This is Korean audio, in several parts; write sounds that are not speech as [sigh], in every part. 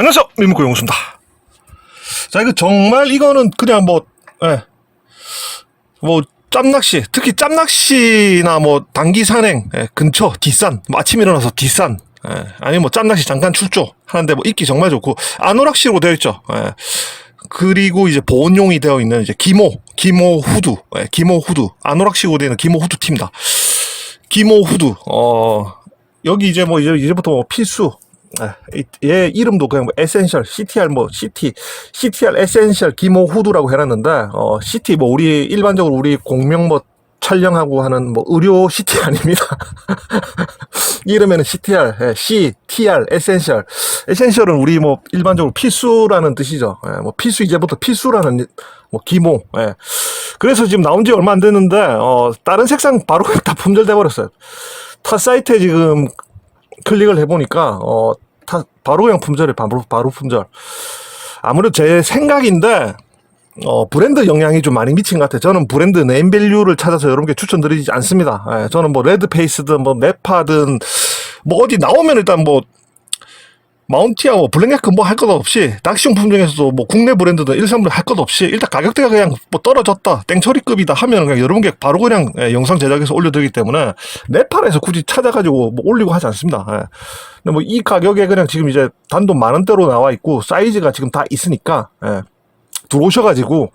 안녕하세요. 미문고 용수입니다. 자, 이거 정말 이거는 그냥 뭐, 예. 뭐, 짬낚시, 특히 짬낚시나 뭐, 단기 산행, 예, 근처, 뒷산, 뭐 아침 일어나서 뒷산, 예, 아니 뭐, 짬낚시 잠깐 출조 하는데 뭐, 입기 정말 좋고, 안오락시로 되어 있죠. 예. 그리고 이제 보온용이 되어 있는 이제 기모, 기모 후드, 예, 기모 후드, 안오락시로 되어 있는 기모 후드 팀다. 기모 후드, 어, 여기 이제 뭐, 이제, 이제부터 뭐 필수, 얘 이름도 그냥 뭐 에센셜 CTR 뭐 CT CTR 에센셜 기모 후드라고 해놨는데 어 CT 뭐 우리 일반적으로 우리 공명 뭐 촬영하고 하는 뭐 의료 CT [laughs] 아닙니다. 이름에는 CTR, 예, CTR 에센셜 에센셜은 우리 뭐 일반적으로 필수라는 뜻이죠. 예, 뭐 필수 이제부터 필수라는 뭐 기모. 예. 그래서 지금 나온 지 얼마 안 됐는데 어 다른 색상 바로 [laughs] 다 품절돼 버렸어요. 타 사이트에 지금 클릭을 해보니까 어 타, 바로 그냥 품절이 바로 바로 품절. 아무래도 제 생각인데 어 브랜드 영향이 좀 많이 미친 것 같아요. 저는 브랜드 네임밸류를 찾아서 여러분께 추천드리지 않습니다. 예, 저는 뭐 레드페이스든 뭐 네파든 뭐 어디 나오면 일단 뭐 마운티아 뭐 블랙네크 뭐 할 것 없이 낚시용품 중에서도 뭐 국내 브랜드든 일산물 할 것 없이 일단 가격대가 그냥 뭐 떨어졌다 땡처리급이다 하면 그냥 여러분께 바로 그냥 예, 영상 제작해서 올려드리기 때문에 네팔에서 굳이 찾아가지고 뭐 올리고 하지 않습니다. 예. 근데 뭐 이 가격에 그냥 지금 이제 단돈 만 원대로 나와 있고 사이즈가 지금 다 있으니까 예. 들어오셔가지고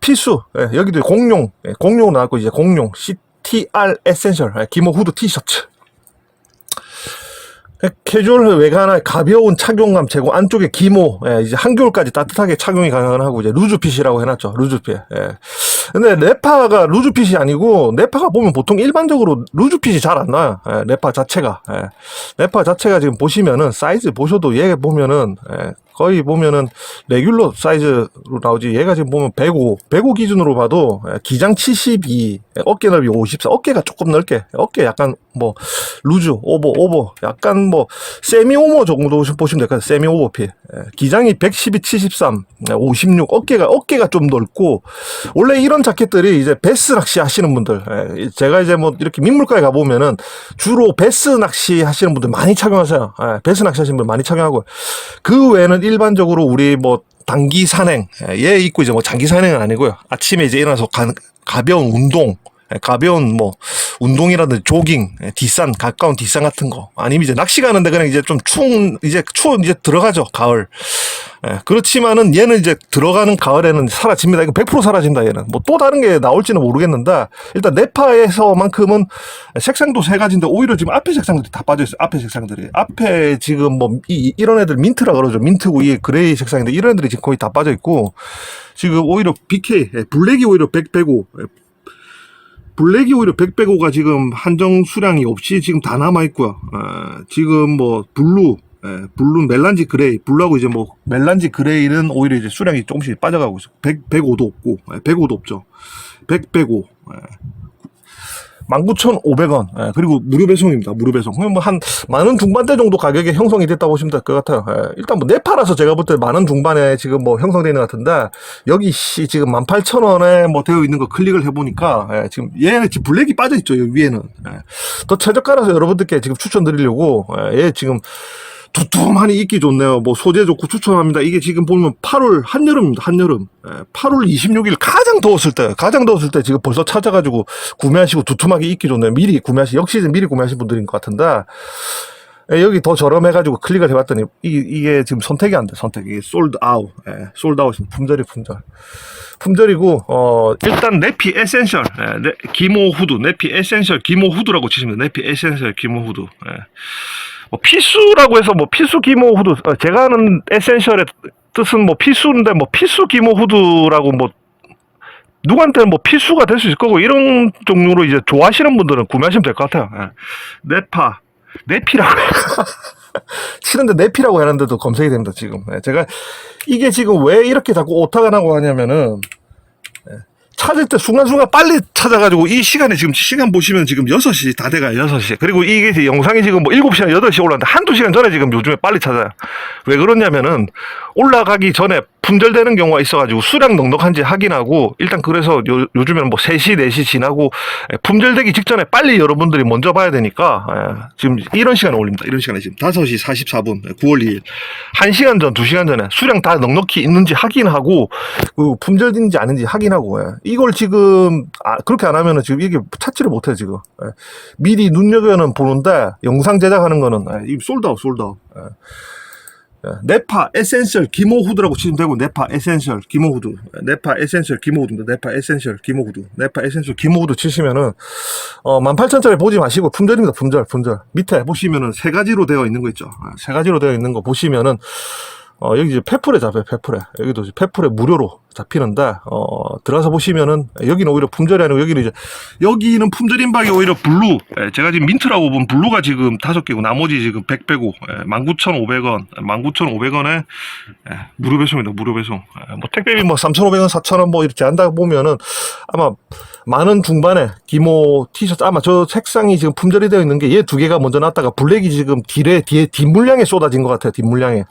필수 예, 여기도 공룡 예, 공룡 나왔고 이제 공룡 CTR 에센셜 예, 기모 후드 티셔츠 예, 캐주얼 외관에 가벼운 착용감 제공 안쪽에 기모 예, 이제 한겨울까지 따뜻하게 착용이 가능하고 이제 루즈핏이라고 해놨죠 루즈핏 예. 근데 레파가 루즈핏이 아니고 레파가 보면 보통 일반적으로 루즈핏이 잘 안 나요 예, 레파 자체가 예. 레파 자체가 지금 보시면은 사이즈 보셔도 얘 보면은 예, 거의 보면은 레귤러 사이즈로 나오지. 얘가 지금 보면 105 105 기준으로 봐도 예, 기장 72 예, 어깨 넓이 54 어깨가 조금 넓게 어깨 약간 뭐 루즈 오버 오버 약간 뭐 세미 오버 정도 보시면 될 것 같아요. 세미 오버핏 예, 기장이 112 73 예, 56 어깨가 어깨가 좀 넓고 원래 이런 자켓들이 이제 베스 낚시 하시는 분들 예, 제가 이제 뭐 이렇게 민물가에 가보면은 주로 베스 낚시 하시는 분들 많이 착용하세요. 예, 베스 낚시 하시는 분들 많이 착용하고 그 외에는 일반적으로 우리 뭐 단기 산행 예, 얘 입고 이제 뭐 장기 산행은 아니고요. 아침에 이제 일어나서 가, 가벼운 운동 예, 가벼운 뭐 운동이라든지 조깅, 예, 뒷산 가까운 뒷산 같은 거 아니면 이제 낚시 가는데 그냥 이제 좀 추운 이제 추운 이제 들어가죠 가을. 예, 그렇지만은 얘는 이제 들어가는 가을에는 사라집니다. 이거 100% 사라진다 얘는. 뭐 또 다른 게 나올지는 모르겠는데 일단 네파에서만큼은 색상도 세 가지인데 오히려 지금 앞에 색상들이 다 빠져 있어요. 앞에 색상들이 앞에 지금 뭐 이, 이런 애들 민트라 그러죠. 민트고 이게 그레이 색상인데 이런 애들이 지금 거의 다 빠져 있고 지금 오히려 BK 예, 블랙이 오히려 100, 105 예, 블랙이 오히려 100, 105가 지금 한정 수량이 없이 지금 다 남아 있고요. 어, 지금 뭐 블루, 예, 블루 멜란지 그레이, 블루하고 이제 뭐 멜란지 그레이는 오히려 이제 수량이 조금씩 빠져가고 있어. 100, 105도 없고, 예, 105도 없죠. 100, 105. 예. 19,500원. 예, 그리고 무료 배송입니다. 무료 배송. 그럼 뭐한 만 원 중반대 정도 가격에 형성이 됐다고 보시면 될 것 같아요. 예, 일단 뭐 네파라서 제가 볼 때 만 원 중반에 지금 뭐 형성되어 있는 것 같은데 여기 씨 지금 18,000원에 뭐 되어 있는 거 클릭을 해 보니까 예, 지금 얘는 지금 블랙이 빠져 있죠. 위에는. 예. 더 최저가라서 여러분들께 지금 추천드리려고 예, 얘 지금 두툼하니 입기 좋네요. 뭐 소재 좋고 추천합니다. 이게 지금 보면 8월 한여름입니다. 한여름. 예, 8월 26일 가장 더웠을 때, 가장 더웠을 때 지금 벌써 찾아가지고 구매하시고 두툼하게 입기 좋네요. 미리 구매하시, 역시 미리 구매하신 분들인 것 같은데 예, 여기 더 저렴해가지고 클릭을 해봤더니 이게, 이게 지금 선택이 안 돼. 선택. 이게 솔드 아웃. 예, 솔드 아웃. 품절이 품절. 품절이고 어 일단 네피 에센셜 예, 네, 기모 후드 네피 에센셜 기모 후드라고 치시면. 네피 에센셜 기모 후드 예. 뭐 필수라고 해서 뭐 필수 기모 후드 어, 제가 아는 에센셜의 뜻은 뭐 필수인데 뭐 필수 기모 후드라고 뭐 누구한테는 뭐 필수가 될 수 있을 거고 이런 종류로 이제 좋아하시는 분들은 구매하시면 될 것 같아요. 예. 네파 네피라고. [laughs] 치는데 네피라고 하는데도 검색이 됩니다 지금. 예, 제가 이게 지금 왜 이렇게 자꾸 오타가 나고 하냐면은 예, 찾을 때 순간순간 빨리 찾 찾아가지고 이 시간에 지금 시간 보시면 지금 6시 다 돼가요 6시 그리고 이게 영상이 지금 뭐 7시나 8시 올라왔는데 한두 시간 전에 지금 요즘에 빨리 찾아요. 왜 그러냐면은 올라가기 전에 품절되는 경우가 있어가지고 수량 넉넉한지 확인하고 일단 그래서 요, 요즘에는 뭐 3시 4시 지나고 예, 품절되기 직전에 빨리 여러분들이 먼저 봐야 되니까 예, 지금 이런 시간에 올립니다. 이런 시간에 지금 5시 44분 9월 2일. 1시간 전 2시간 전에 수량 다 넉넉히 있는지 확인하고 그 품절인지 아닌지 확인하고 예. 이걸 지금 아, 그렇게 안 하면은 지금 이게 찾지를 못해 지금. 예. 미리 눈여겨는 보는데 영상 제작하는 거는 예, 이 솔드아웃 솔드아웃 예. 예, 네파 에센셜 기모 후드라고 치면 되고 네파 에센셜 기모 후드. 예, 네파 에센셜 기모 후드입니다. 네파 에센셜 기모 후드. 네파 에센셜 기모 후드 치시면은 어 18,000짜리 보지 마시고 품절입니다 품절 품절. 밑에 보시면은 세 가지로 되어 있는 거 있죠. 아, 세 가지로 되어 있는 거 보시면은 어, 여기 이제 페플에 잡혀요, 페플에. 여기도 이제 페플에 무료로 잡히는데, 어, 들어가서 보시면은, 여기는 오히려 품절이 아니고, 여기는 이제, 여기는 품절인 박이 오히려 블루. 예, 제가 지금 민트라고 본 블루가 지금 다섯 개고, 나머지 지금 100 빼고, 예, 19,500원, 19,500원에, 예, 무료 배송입니다, 무료 배송. 예, 뭐, 택배비 뭐, 3,500원, 4,000원 뭐, 이렇게 한다 보면은, 아마, 많은 중반에, 기모 티셔츠, 아마 저 색상이 지금 품절이 되어 있는 게, 얘 두 개가 먼저 났다가, 블랙이 지금 뒤에, 뒤에, 뒷물량에 쏟아진 것 같아요, 뒷물량에.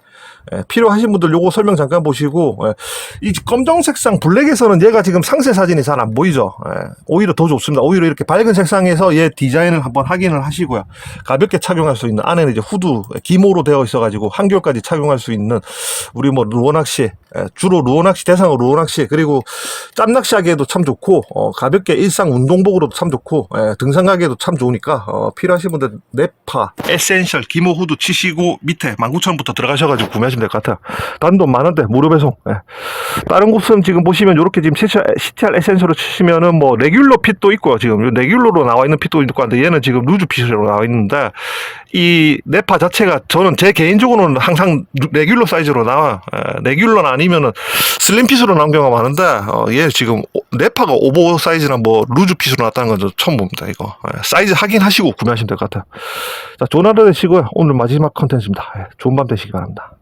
예, 필요하신 분들 요거 설명 잠깐 보시고 예, 이 검정 색상 블랙에서는 얘가 지금 상세 사진이 잘 안 보이죠? 예, 오히려 더 좋습니다. 오히려 이렇게 밝은 색상에서 얘 디자인을 한번 확인을 하시고요. 가볍게 착용할 수 있는 안에는 이제 후드 예, 기모로 되어 있어 가지고 한결까지 착용할 수 있는 우리 뭐 루어낚시 예, 주로 루어낚시 대상으로 루어낚시 그리고 짬낚시 하기에도 참 좋고 어, 가볍게 일상 운동복으로도 참 좋고 예, 등산 가기에도 참 좋으니까 어, 필요하신 분들 네파 에센셜 기모 후드 치시고 밑에 19,000원부터 들어가셔가지고 구매하시면 될 것 같아요. 단돈 만원대 무료 배송 예. 다른 곳은 지금 보시면 이렇게 지금 CTR, 에센셜로 치시면은 뭐 레귤러 핏도 있고요 지금. 요 레귤러로 나와 있는 핏도 있고 한데 얘는 지금 루즈 핏으로 나와 있는데 이 네파 자체가 저는 제 개인적으로는 항상 루- 레귤러 사이즈로 나와 요. 레귤러는 아니 면은 슬림 핏으로 나온 경우가 많은데 어, 얘 지금 오- 네파가 오버 사이즈나 뭐 루즈 핏으로 나왔다는 건저 처음 봅니다 이거. 예, 사이즈 확인하시고 구매하시면 될 것 같아요. 자 좋은 하루 되시고요. 오늘 마지막 컨텐츠입니다. 예, 좋은 밤 되시기 바랍니다